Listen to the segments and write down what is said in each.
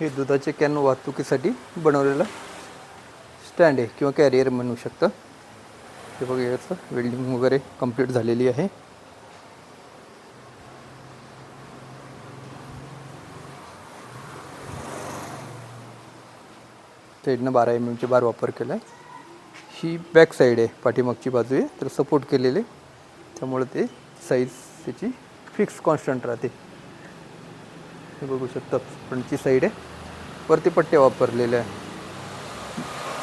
हे दुधाचे कॅन वाहतुकीसाठी बनवलेलं स्टँड आहे किंवा कॅरियर म्हणू शकतं. हे बघा याचं वेल्डिंग वगैरे कंप्लीट झालेली आहे. साईडनं बारा एम एमचे बार वापर केला आहे ही बॅक साईड आहे पाठीमागची बाजू आहे. तर सपोर्ट केलेले. त्यामुळे ते साईज त्याची फिक्स कॉन्स्टंट राहते. हे बघू शकता फ्रंटची साईड आहे. वरती पट्ट्या वापरलेल्या आहे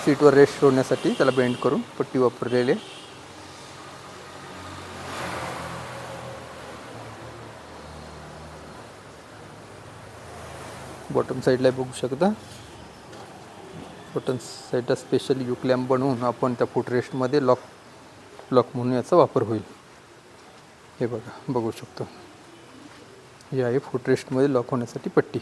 सीटवर रेस्ट होण्यासाठी त्याला बेंड करून पट्टी वापरलेली आहे. बॉटम साईडला बघू शकता. बॉटम साईडला स्पेशल यू क्लॅम्प बनवून आपण त्या फुटरेस्टमध्ये लॉक लॉक म्हणून याचा वापर होईल. हे बघा बघू शकतो. हे आहे फुटरेस्टमध्ये लॉक होण्यासाठी पट्टी.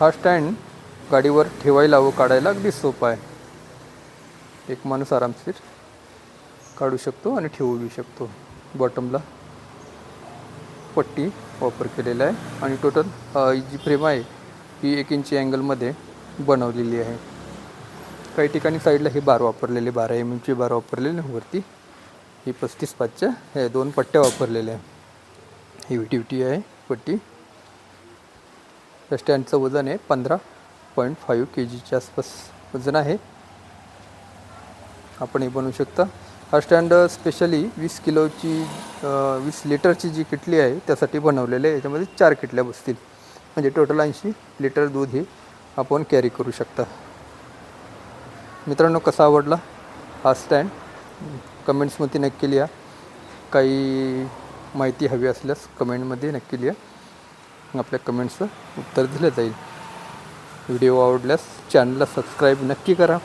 हा स्टँड गाडीवर ठेवायला व काढायला अगदी सोपा आहे. एक माणूस आरामशीर काढू शकतो आणि ठेवू शकतो. बॉटमला पट्टी वापर केलेला आहे आणि टोटल ही जी फ्रेम आहे ही एक इंची अँगलमध्ये बनवलेली आहे. काही ठिकाणी साईडला हे बार वापरलेले बारा एम एमचे बार वापरलेले वरती ही पस्तीस पाचच्या हे दोन पट्ट्या वापरलेल्या आहे. ही विटी आहे पट्टी. या स्टँडचं वजन आहे पंधरा पॉईंट फाईव्ह के जीच्या आसपास वजन आहे. आपण हे बनवू शकता. हा स्टँड स्पेशली वीस किलोची वीस लिटरची जी किटली आहे त्यासाठी बनवलेली आहे. याच्यामध्ये चार किटल्या बसतील. म्हणजे टोटल ऐंशी लिटर दूध हे आपण कॅरी करू शकता. मित्रांनो कसा आवडला हा स्टँड? कमेंट्समध्ये नक्की लिहा. काही माहिती हवी असल्यास कमेंटमध्ये नक्की लिहा. आपल्या कमेंट्सचं उत्तर दिलं जाईल. व्हिडिओ आवडल्यास चॅनलला सबस्क्राईब नक्की करा.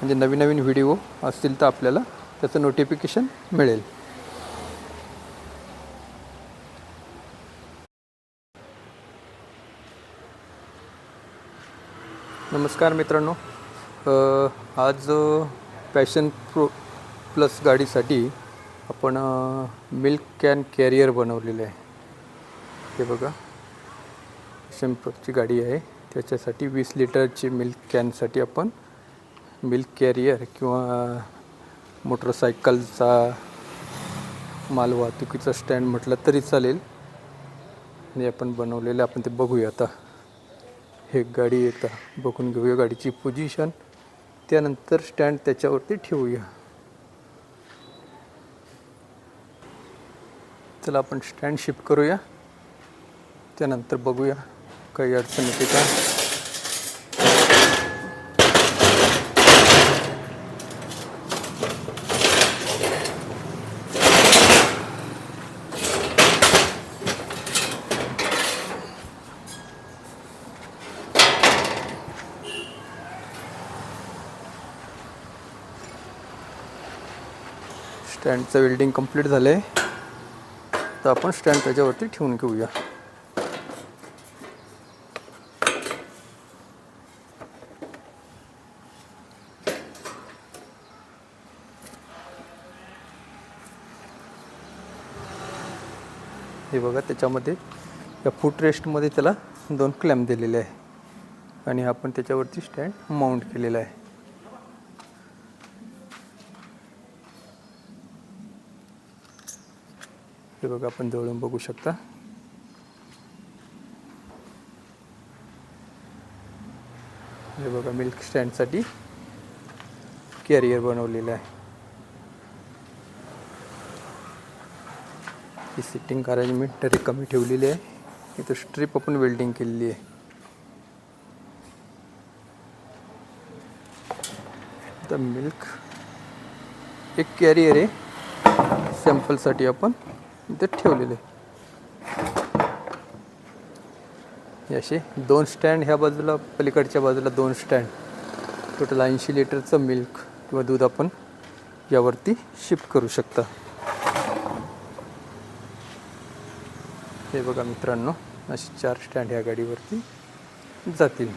म्हणजे नवीन नवीन व्हिडिओ असतील तर आपल्याला त्याचं नोटिफिकेशन मिळेल. नमस्कार मित्रांनो. आज पॅशन प्रो प्लस गाडीसाठी आपण मिल्क कॅन कॅरियर बनवलेले आहे. हे बघा. पॅशन गाडी आहे. त्याच्यासाठी वीस लिटरची मिल्क कॅनसाठी आपण मिल्क कॅरियर किंवा मोटरसायकलचा माल वाहतुकीचा स्टँड म्हटलं तरी चालेल. आणि आपण बनवलेलं आपण ते बघूया आता. हे गाडी येतं बघून घेऊया गाडीची पोझिशन त्यानंतर स्टँड त्याच्यावरती ठेवूया. चला आपण स्टँड शिफ्ट करूया. त्यानंतर बघूया. काही अडचण येते का? स्टँडचं वेल्डिंग कंप्लीट झालं आहे तर आपण स्टँड त्याच्यावरती ठेवून घेऊया. हे बघा त्याच्यामध्ये या फूट रेस्टमध्ये त्याला दोन क्लॅम्प दिलेले आहे. आणि आपण त्याच्यावरती स्टँड माउंट केलेला आहे. हे बघा आपण जवळून बघू शकता. हे बघा मिल्क स्टँडसाठी कॅरियर बनवलेलं आहे. ही सिटिंग अरेंजमेंट तरी कमी ठेवलेली आहे. इथं स्ट्रीप आपण वेल्डिंग केलेली आहे. आता मिल्क एक कॅरियर आहे. सॅम्पलसाठी आपण इथे ठेवलेलं आहे. असे दोन स्टँड ह्या बाजूला पलीकडच्या बाजूला दोन स्टँड टोटल ऐंशी लिटरचं मिल्क किंवा दूध आपण यावरती शिफ्ट करू शकता. हे बघा मित्रांनो असे चार स्टँड ह्या गाडीवरती जातील.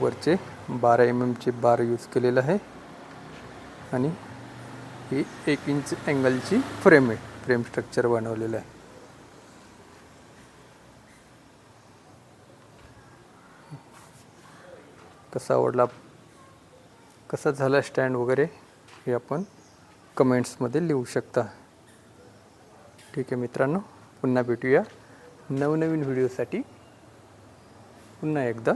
वरचे बारा एम एमचे बार यूज केलेलं आहे. आणि ही एक इंच अँगलची फ्रेम आहे फ्रेम स्ट्रक्चर बनवलेलं आहे. कसा आवडला कसा झाला स्टँड वगैरे हे आपण कमेंट्समध्ये लिहू शकता. ठीक आहे मित्रांनो पुन्हा भेटूया नवनवीन व्हिडिओसाठी. पुन्हा एकदा.